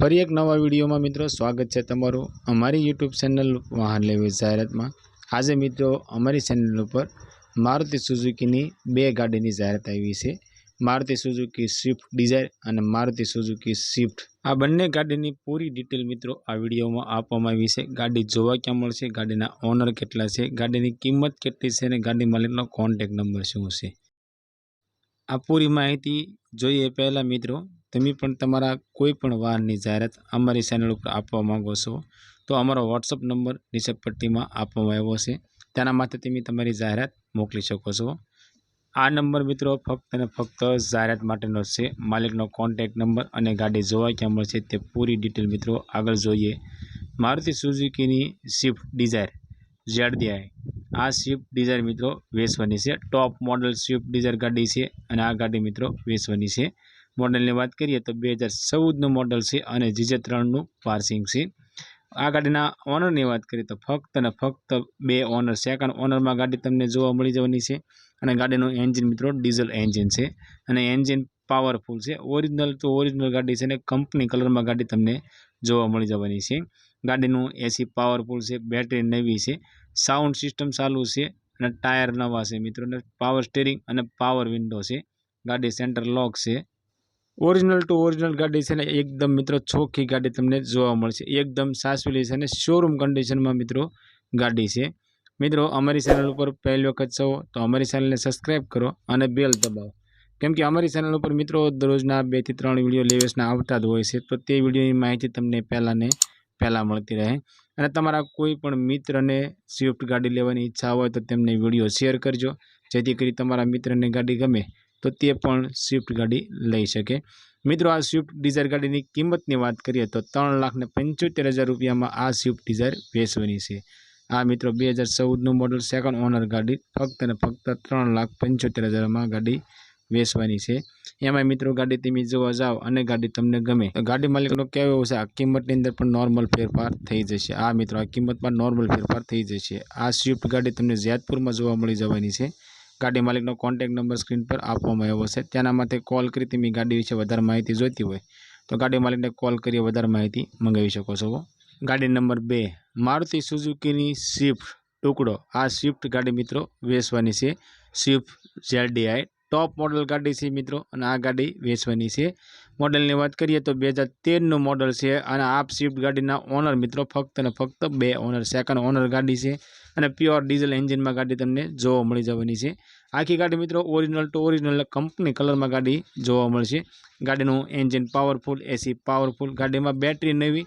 ફરી એક નવા વિડીયોમાં મિત્રો સ્વાગત છે તમારું અમારી યુટ્યુબ ચેનલ વાહન લેવી જાહેરાતમાં. આજે મિત્રો અમારી ચેનલ ઉપર મારુતિ સુઝુકીની બે ગાડીની જાહેરાત આવી છે. મારુતિ સુઝુકી સ્વિફ્ટ ડિઝાયર અને મારુતિ સુઝુકી સ્વિફ્ટ. આ બંને ગાડીની પૂરી ડિટેલ મિત્રો આ વિડીયોમાં આપવામાં આવી છે. ગાડી જોવા ક્યાં મળશે, ગાડીના ઓનર કેટલા છે, ગાડીની કિંમત કેટલી છે અને ગાડી માલિકનો કોન્ટેક નંબર શું છે? આ પૂરી માહિતી જોઈએ પહેલાં મિત્રો તમે પણ તમારા કોઈ પણ વાહનની જાહેરાત અમારી ચેનલ ઉપર આપવા માંગો છો, તો અમારો વોટ્સઅપ નંબર નીચે પટ્ટીમાં આપવામાં આવ્યો છે. તેના માટે તમે તમારી જાહેરાત મોકલી શકો છો. આ નંબર મિત્રો ફક્ત અને ફક્ત જાહેરાત માટેનો છે. માલિકનો કોન્ટેક નંબર અને ગાડી જોવા ક્યાં મળશે તે પૂરી ડિટેલ મિત્રો આગળ જોઈએ. મારુતિ સુઝુકીની સ્વિફ્ટ ડિઝાયર ઝેડડીઆઈ. આ સ્વિફ્ટ ડિઝાયર મિત્રો વેચવાની છે. ટોપ મોડલ સ્વિફ્ટ ડિઝાયર ગાડી છે અને આ ગાડી મિત્રો વેચવાની છે. મોડલની વાત કરીએ તો બે હજાર ચૌદનું મોડલ છે અને જીજે ત્રણનું પાર્સિંગ છે. આ ગાડીના ઓનરની વાત કરીએ તો ફક્ત અને ફક્ત બે ઓનર સેકન્ડ ઓનરમાં ગાડી તમને જોવા મળી જવાની છે અને ગાડીનું એન્જિન મિત્રો ડીઝલ એન્જિન છે અને એન્જિન પાવરફુલ છે. ઓરિજિનલ તો ઓરિજિનલ ગાડી છે અને કંપની કલરમાં ગાડી તમને જોવા મળી જવાની છે. ગાડીનું એસી પાવરફુલ છે, બેટરી નવી છે, સાઉન્ડ સિસ્ટમ ચાલુ છે અને ટાયર નવા છે મિત્રોને પાવર સ્ટેરિંગ અને પાવર વિન્ડો છે. ગાડી સેન્ટર લોક છે. ઓરિજિનલ ટુ ઓરિજિનલ ગાડી છે ને એકદમ મિત્રો ચોખ્ખી ગાડી તમને જોવા મળશે. એકદમ સાસવેલી છે અને શોરૂમ કન્ડિશનમાં મિત્રો ગાડી છે. મિત્રો અમારી ચેનલ ઉપર પહેલી વખત છો તો અમારી ચેનલને સબસ્ક્રાઈબ કરો અને બેલ દબાવો. કેમ કે અમારી ચેનલ ઉપર મિત્રો દરરોજના બેથી ત્રણ વીડિયો લેવેસના આવતા જ હોય છે, તો તે વિડીયોની માહિતી તમને પહેલાં ને પહેલાં મળતી રહે. અને તમારા કોઈ પણ મિત્રને સ્વિફ્ટ ગાડી લેવાની ઈચ્છા હોય તો તેમને વીડિયો શેર કરજો. જેથી કરી તમારા મિત્રને ગાડી ગમે તો તે પણ સ્વિફ્ટ ગાડી લઈ શકે. મિત્રો, આ સ્વિફ્ટ ડિઝાયર ગાડીની કિંમતની વાત કરીએ તો ત્રણ લાખ ને પંચોતેર હજાર રૂપિયામાં આ સ્વિફ્ટ ડિઝાયર વેચવાની છે. આ મિત્રો બે હજાર ચૌદનું મોડલ સેકન્ડ ઓનર ગાડી ફક્ત અને ફક્ત ત્રણ લાખ પંચોતેર હજારમાં ગાડી વેચવાની છે. એમાં મિત્રો, ગાડી તમે જોવા જાઓ અને ગાડી તમને ગમે. ગાડી માલિકનો કહેવું છે, આ કિંમતની અંદર પણ નોર્મલ ફેરફાર થઈ જશે. આ મિત્રો, આ કિંમતમાં નોર્મલ ફેરફાર થઈ જશે. આ સ્વિફ્ટ ગાડી તમને જેતપુરમાં જોવા મળી જવાની છે. ગાડી માલિકનો કોન્ટેક નંબર સ્ક્રીન પર આપવામાં આવ્યો છે. તેના માટે કોલ કરી તમે ગાડી વિશે વધારે માહિતી જોઈતી હોય તો ગાડી માલિકને કોલ કરી વધારે માહિતી મંગાવી શકો છો. ગાડી નંબર બે, મારુતિ સુઝુકીની સ્વિફ્ટ ટુકડો. આ સ્વિફ્ટ ગાડી મિત્રો વેચવાની છે. સ્વિફ્ટ ઝેડડીઆઈ. ટોપ મોડલ ગાડી છે મિત્રો અને આ ગાડી વેચવાની છે. મોડલની વાત કરીએ તો બે હજાર તેરનું મોડલ છે અને આ સ્વિફ્ટ ગાડીના ઓનર મિત્રો ફક્ત અને ફક્ત બે ઓનર સેકન્ડ ઓનર ગાડી છે. અને પ્યોર ડીઝલ એન્જિનમાં ગાડી તમને જોવા મળી જવાની છે. આખી ગાડી મિત્રો ઓરિજિનલ ટુ ઓરિજિનલ કંપની કલરમાં ગાડી જોવા મળશે. ગાડીનું એન્જિન પાવરફુલ એસી પાવરફુલ ગાડીમાં બેટરી નવી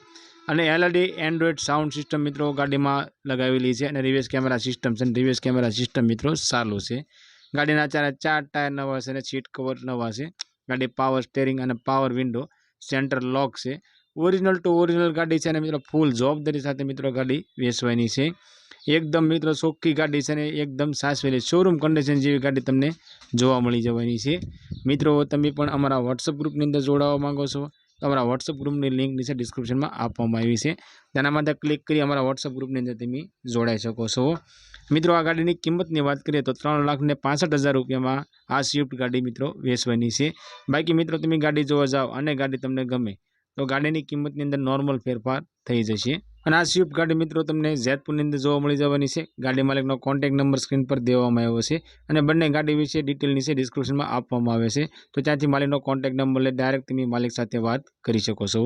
અને એલઈડી એન્ડ્રોઈડ સાઉન્ડ સિસ્ટમ મિત્રો ગાડીમાં લગાવેલી છે અને રિવર્સ કેમેરા સિસ્ટમ છે રિવર્સ કેમેરા સિસ્ટમ મિત્રો સારું છે. ગાડીના ચારે ચાર ટાયર નવા છે અને સીટ કવર નવા છે. ગાડી પાવર સ્ટેરિંગ અને પાવર વિન્ડો સેન્ટર લોક છે. ઓરિજિનલ ટુ ઓરિજિનલ ગાડી છે અને મિત્રો ફૂલ જવાબદારી સાથે મિત્રો ગાડી વેચવાની છે. એકદમ મિત્રો ચોખ્ખી ગાડી છે ને એકદમ સાસવેલી શોરૂમ કન્ડિશન જેવી ગાડી તમને જોવા મળી જવાની છે. મિત્રો, તમે પણ અમારા વોટ્સઅપ ગ્રુપની અંદર જોડાવા માંગો છો અમારા વોટ્સઅપ ગ્રુપની લિંક નીચે ડિસ્ક્રિપ્શનમાં આપવામાં આવી છે. તેના માટે ક્લિક કરી અમારા વોટ્સઅપ ગ્રુપની અંદર તમે જોડાઈ શકો છો. મિત્રો, આ ગાડીની કિંમતની વાત કરીએ તો ત્રણ લાખ ને પાસઠ હજાર રૂપિયામાં આ સ્વિફ્ટ ગાડી મિત્રો વેચવાની છે. બાકી મિત્રો, તમે ગાડી જોવા જાઓ અને ગાડી તમને ગમે, તો ગાડીની કિંમતની અંદર નોર્મલ ફેરફાર થઈ જશે. અને આ સ્વિફ્ટ ગાડી મિત્રો તમને જેતપુરની અંદર જોવા મળી જવાની છે. ગાડી માલિકનો કોન્ટેક નંબર સ્ક્રીન પર દેવામાં આવ્યો છે અને બંને ગાડી વિશે ડિટેલ નીચે ડિસ્ક્રિપ્શનમાં આપવામાં આવે છે. તો ત્યાંથી માલિકનો કોન્ટેક નંબર લઈ ડાયરેક્ટ તમે માલિક સાથે વાત કરી શકો છો.